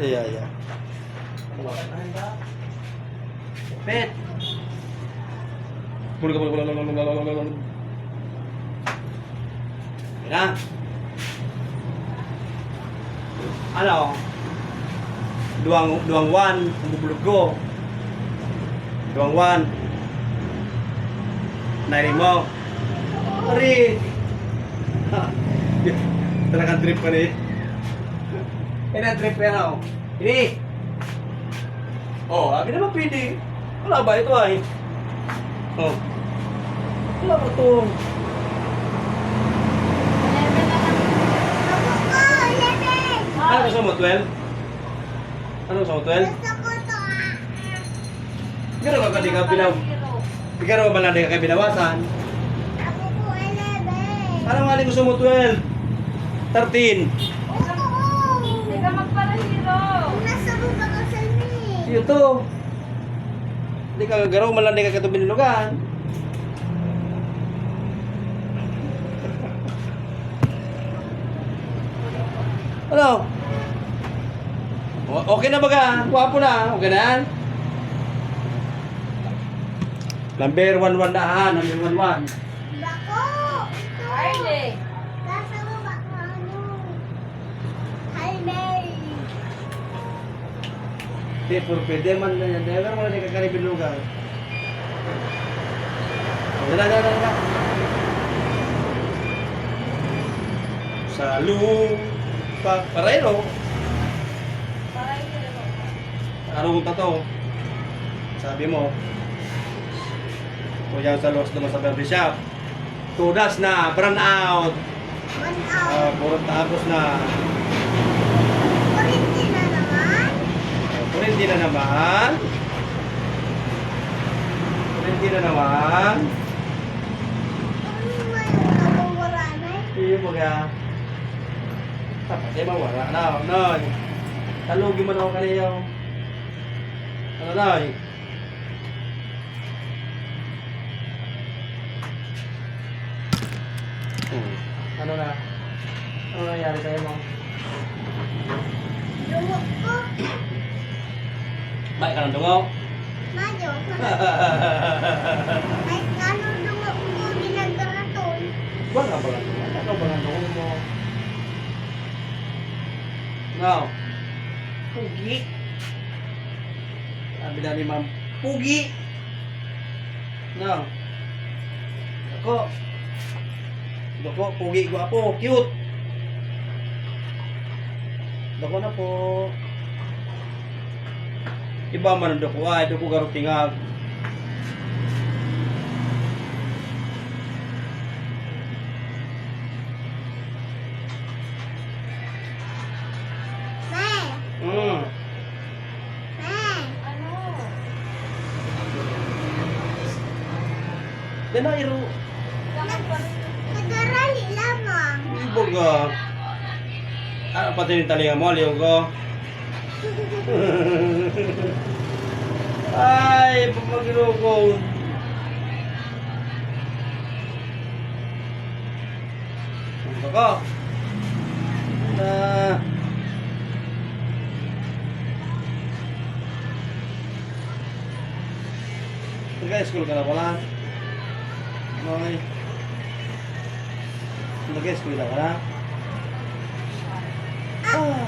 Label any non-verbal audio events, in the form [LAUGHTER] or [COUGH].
Iya, iya. Pet. Bulu bulu bulu bulu bulu bulu. Mira. Halo. Duang duang wan, bubulog ko. Duang wan. Nari mo. Sorry. Talagang trip pa ni. Ang trip yan ako. Ini! Oh, akin naman pwede. Wala ba ito ay? Oh. Wala ba ito? Ano gusto mo, 12? Ano gusto mo, 12? Gano'n ka di ka binaw? Gano'n ka di ka binawasan? Ano nga gusto mo, 12? 13? Siyo to. Di ka garo man lang di ka kato binilugan. Ano? Okay na ba ka? Wapo na. Okay na? Number 11 na ha. Number 11. Arle. Di, puro pwede man na yan. Never mo na di ka kanibilugan. Dala, dala, dala. Sa lupa. Parero. Parahiro. Anong ta to? Sabi mo. Yan sa los naman sa barber shop. Tudas na, brand out. Uh, puro tapos na. Na naman. Kurinti na naman. Iyo mo ka. Tapos ay mawala na. Noy. Talugi mo na ako kaniyo. Ano noy? Hmm. Ano na? Ano nangyari sa'yo mo? Baik ka ng dungo. Wala ka ba ng dungo? Wala ka ba ng dungo mo? No. Pugi. Sabi na ni ma'am, Pugi. No. Ako. Doko, pugi, gwapo, cute. Doko na po. Iba man ang doko ay, doko garo tingag. Mm. Ano? Then na iro. Teka, magparahiro. Ibo ka. Ano pati yung talinga mo, liyo ko. [LAUGHS] Ay, pamagino ko. Ano ka? Na. Nag-school ka na pala? Okay. Nag-school na? Ah.